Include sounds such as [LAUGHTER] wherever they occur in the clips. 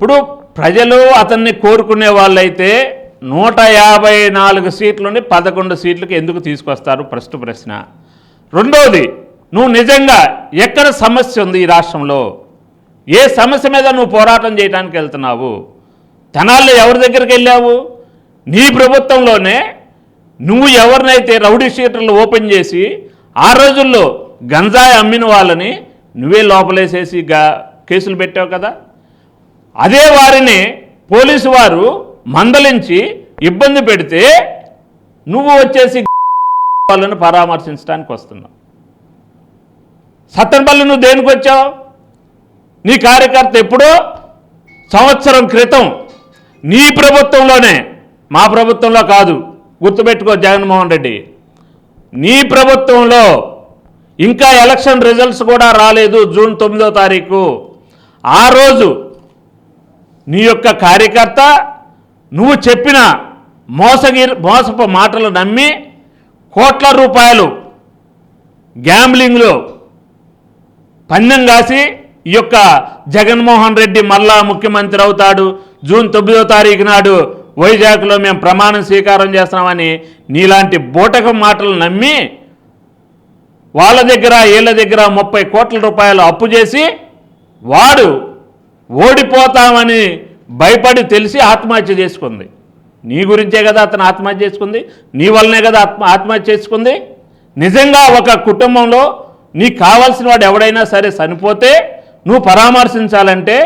ఇప్పుడు ప్రజలు అతన్ని కోరుకునే వాళ్ళైతే నూట యాభై నాలుగు సీట్లని పదకొండు సీట్లకు ఎందుకు తీసుకొస్తారు? ఫస్ట్ ప్రశ్న. రెండవది నువ్వు నిజంగా ఎక్కడ సమస్య ఉంది ఈ రాష్ట్రంలో? ఏ సమస్య మీద నువ్వు పోరాటం చేయడానికి వెళ్తున్నావు? తెనాల్లో ఎవరి దగ్గరికి వెళ్ళావు? నీ ప్రభుత్వంలోనే నువ్వు ఎవరినైతే రౌడీ షీటర్లు ఓపెన్ చేసి ఆ రోజుల్లో గంజాయి అమ్మిన వాళ్ళని నువ్వే లోపలేసేసి గా కేసులు పెట్టావు కదా? అదే వారిని పోలీసు వారు మందలించి ఇబ్బంది పెడితే నువ్వు వచ్చేసి [LAUGHS] వాళ్ళని పరామర్శించడానికి వస్తున్నావు. సత్తనపల్లి నువ్వు దేనికి వచ్చావు? నీ కార్యకర్త ఎప్పుడో? సంవత్సరం క్రితం. నీ ప్రభుత్వంలోనే. మా ప్రభుత్వంలో కాదు. గుర్తుపెట్టుకో జగన్మోహన్ రెడ్డి. నీ ప్రభుత్వంలో ఇంకా ఎలక్షన్ రిజల్ట్స్ కూడా రాలేదు జూన్ తొమ్మిదో తారీఖు. ఆ రోజు నీ యొక్క కార్యకర్త నువ్వు చెప్పిన మోసగి మోసపు మాటలు నమ్మి కోట్ల రూపాయలు గ్యాంబ్లింగ్లో పందెం కాసి ఈ యొక్క జగన్మోహన్ రెడ్డి మళ్ళా ముఖ్యమంత్రి అవుతాడు. జూన్ తొమ్మిదో తారీఖు నాడు వైజాగ్లో మేము ప్రమాణం స్వీకారం చేస్తున్నామని నీలాంటి బూటకం మాటలు నమ్మి వాళ్ళ దగ్గర వీళ్ళ దగ్గర ముప్పై కోట్ల రూపాయలు అప్పు చేసి వాడు ఓడిపోతామని భయపడి తెలిసి ఆత్మహత్య చేసుకుంది. నీ గురించే కదా అతను ఆత్మహత్య చేసుకుంది. నీ వల్లనే కదా ఆత్మ ఆత్మహత్య చేసుకుంది. నిజంగా ఒక కుటుంబంలో నీకు కావాల్సిన వాడు ఎవడైనా సరే చనిపోతే నువ్వు పరామర్శించాలంటే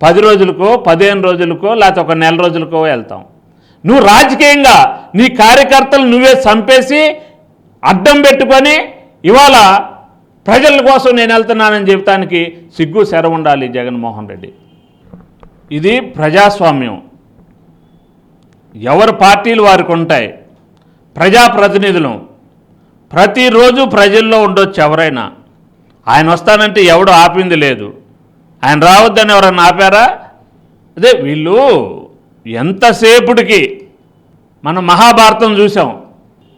పది రోజులకో పదిహేను రోజులకో లేకపోతే ఒక నెల రోజులకో వెళ్తాం. నువ్వు రాజకీయంగా నీ కార్యకర్తలు నువ్వే చంపేసి అడ్డం పెట్టుకొని ఇవాళ ప్రజల కోసం నేను వెళ్తున్నానని చెబుతానికి సిగ్గు సెర ఉండాలి జగన్మోహన్ రెడ్డి. ఇది ప్రజాస్వామ్యం. ఎవరి పార్టీలు వారికి ఉంటాయి? ప్రజాప్రతినిధులు. ప్రతిరోజు ప్రజల్లో ఉండొచ్చు ఎవరైనా. ఆయన వస్తానంటే ఎవడు ఆపింది లేదు. ఆయన రావద్దని ఎవరన్నా ఆపారా? అదే వీళ్ళు ఎంతసేపుడికి మనం మహాభారతం చూసాం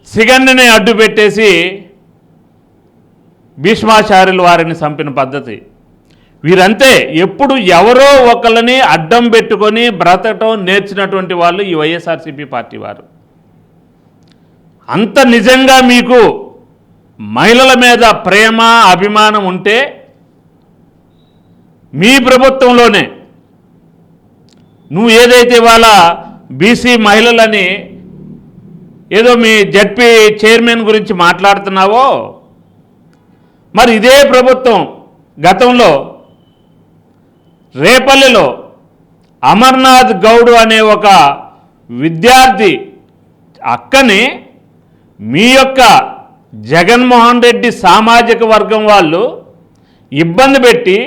సిగండిని అడ్డు పెట్టేసి భీష్మాచార్యులు వారిని చంపిన పద్ధతి. వీరంతే ఎప్పుడు ఎవరో ఒకళ్ళని అడ్డం పెట్టుకొని బ్రతకటం నేర్చినటువంటి వాళ్ళు ఈ వైఎస్ఆర్సీపీ పార్టీ వారు. అంత నిజంగా మీకు మహిళల మీద ప్రేమ అభిమానం ఉంటే మీ ప్రభుత్వంలోనే నువ్వు ఏదైతే ఇవాళ బీసీ మహిళలని ఏదో మీ జడ్పీ చైర్మన్ గురించి మాట్లాడుతున్నావో మరి ఇదే ప్రభుత్వం గతంలో రేపల్లిలో అమర్నాథ్ గౌడ్ అనే ఒక విద్యార్థి అక్కని మీ యొక్క జగన్మోహన్ రెడ్డి సామాజిక వర్గం వాళ్ళు ఇబ్బంది పెట్టి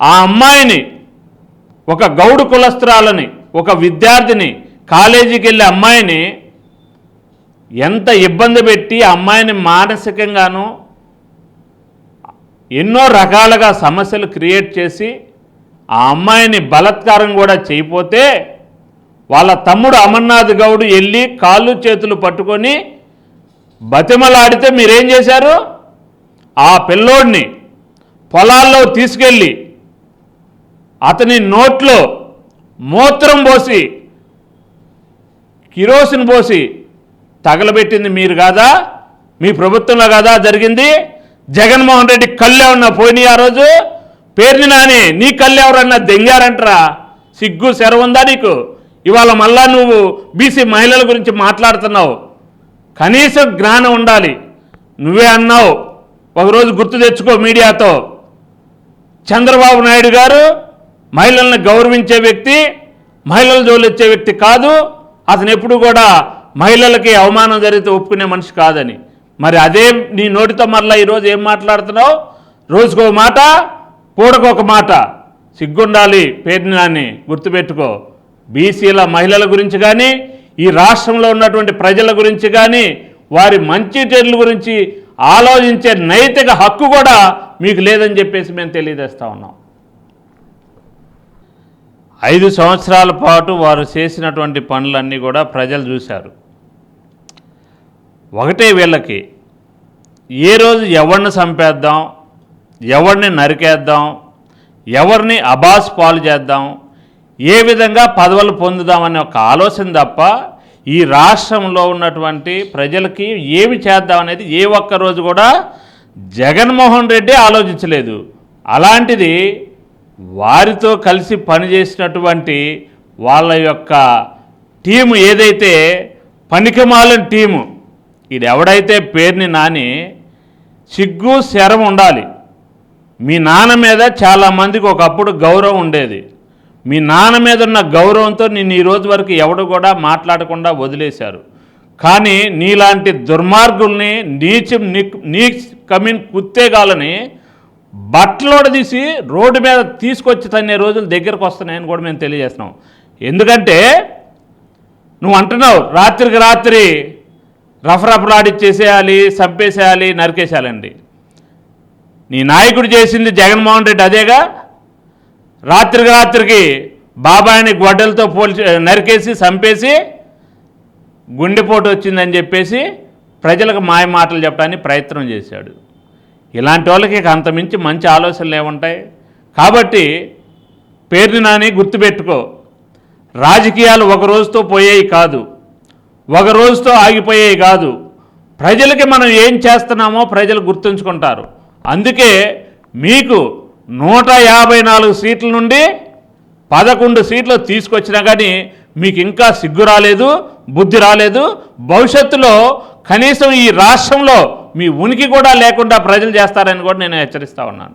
ఆ అమ్మాయిని ఒక గౌడు కులస్త్రాలని ఒక విద్యార్థిని కాలేజీకి వెళ్ళే అమ్మాయిని ఎంత ఇబ్బంది పెట్టి అమ్మాయిని మానసికంగాను ఎన్నో రకాలుగా సమస్యలు క్రియేట్ చేసి ఆ అమ్మాయిని బలత్కారం కూడా చేయపోతే వాళ్ళ తమ్ముడు అమర్నాథ్ గౌడ్ వెళ్ళి కాళ్ళు చేతులు పట్టుకొని బతిమలాడితే మీరేం చేశారు? ఆ పిల్లోడిని పొలాల్లో తీసుకెళ్ళి అతని నోట్లో మూత్రం పోసి కిరోసిన్ పోసి తగలబెట్టింది మీరు కాదా? మీ ప్రభుత్వంలో కాదా? జరిగింది? జగన్మోహన్ రెడ్డి కళ్ళు ఏమన్నా పోయినాయి ఆ రోజు? పేర్ని నాని నీ కళ్ళు ఎవరన్నా దెంగారంటరా? సిగ్గు శర ఉందా నీకు? ఇవాళ మళ్ళా నువ్వు బీసీ మహిళల గురించి మాట్లాడుతున్నావు. కనీసం జ్ఞానం ఉండాలి. నువ్వే అన్నావు. ఒకరోజు గుర్తు తెచ్చుకో మీడియాతో. చంద్రబాబు నాయుడు గారు మహిళల్ని గౌరవించే వ్యక్తి మహిళల జోలు వ్యక్తి కాదు. అతను ఎప్పుడు కూడా మహిళలకి అవమానం జరిగితే ఒప్పుకునే మనిషి కాదని. మరి అదే నీ నోటితో మరలా ఈరోజు ఏం మాట్లాడుతున్నావు? రోజుకో మాట పూడకొక మాట. సిగ్గుండాలి పేరుని గుర్తుపెట్టుకో. బీసీల మహిళల గురించి కానీ ఈ రాష్ట్రంలో ఉన్నటువంటి ప్రజల గురించి కానీ వారి మంచి చెడుల గురించి ఆలోచించే నైతిక హక్కు కూడా మీకు లేదని చెప్పేసి మేము తెలియజేస్తా ఉన్నాం. ఐదు సంవత్సరాల పాటు వారు చేసినటువంటి పనులన్నీ కూడా ప్రజలు చూశారు. ఒకటే వీళ్ళకి. ఏ రోజు ఎవరిని చంపేద్దాం ఎవరిని నరికేద్దాం ఎవరిని అబాస్ పాలు చేద్దాం ఏ విధంగా పదవులు పొందుదామనే ఒక ఆలోచన తప్ప ఈ రాష్ట్రంలో ఉన్నటువంటి ప్రజలకి ఏమి చేద్దాం అనేది ఏ ఒక్క రోజు కూడా జగన్మోహన్ రెడ్డి ఆలోచించలేదు. అలాంటిది వారితో కలిసి పనిచేసినటువంటి వాళ్ళ యొక్క టీము ఏదైతే పనికిమాలిన టీము ఇది ఎవడైతే పేరుని నాని సిగ్గు శరం ఉండాలి. మీ నాన్న మీద చాలామందికి ఒకప్పుడు గౌరవం ఉండేది. మీ నాన్న మీద ఉన్న గౌరవంతో నేను ఈ రోజు వరకు ఎవడు కూడా మాట్లాడకుండా వదిలేశారు. కానీ నీలాంటి దుర్మార్గుల్ని నీచం నీ కమిన్ కుత్తేగాలని బట్టలోడ తీసి రోడ్డు మీద తీసుకొచ్చి తన్నే రోజులు దగ్గరకు వస్తున్నాయని కూడా మేము తెలియజేస్తున్నాం. ఎందుకంటే నువ్వు అంటున్నావు రాత్రికి రాత్రి రఫరఫలాడిచ్చేసేయాలి చంపేసేయాలి నరికేసేయాలండి. నీ నాయకుడు చేసింది జగన్మోహన్ రెడ్డి అదేగా? రాత్రికి రాత్రికి బాబాయిని గొడ్డలతో పోల్చి నరికేసి చంపేసి గుండెపోటు వచ్చిందని చెప్పేసి ప్రజలకు మాయ మాటలు చెప్పడానికి ప్రయత్నం చేశాడు. ఇలాంటి వాళ్ళకి అంతమించి మంచి ఆలోచనలు ఏముంటాయి? కాబట్టి పేరుని నాని గుర్తుపెట్టుకో. రాజకీయాలు ఒక రోజుతో పోయేవి కాదు. ఒక రోజుతో ఆగిపోయేవి కాదు. ప్రజలకి మనం ఏం చేస్తున్నామో ప్రజలు గుర్తుంచుకుంటారు. అందుకే మీకు నూట యాభై నాలుగు సీట్ల నుండి పదకొండు సీట్లు తీసుకొచ్చినా కానీ మీకు ఇంకా సిగ్గు రాలేదు బుద్ధి రాలేదు. భవిష్యత్తులో కనీసం ఈ రాష్ట్రంలో మీ ఉనికి కూడా లేకుండా ప్రజలు చేస్తారని కూడా నేను హెచ్చరిస్తా ఉన్నాను.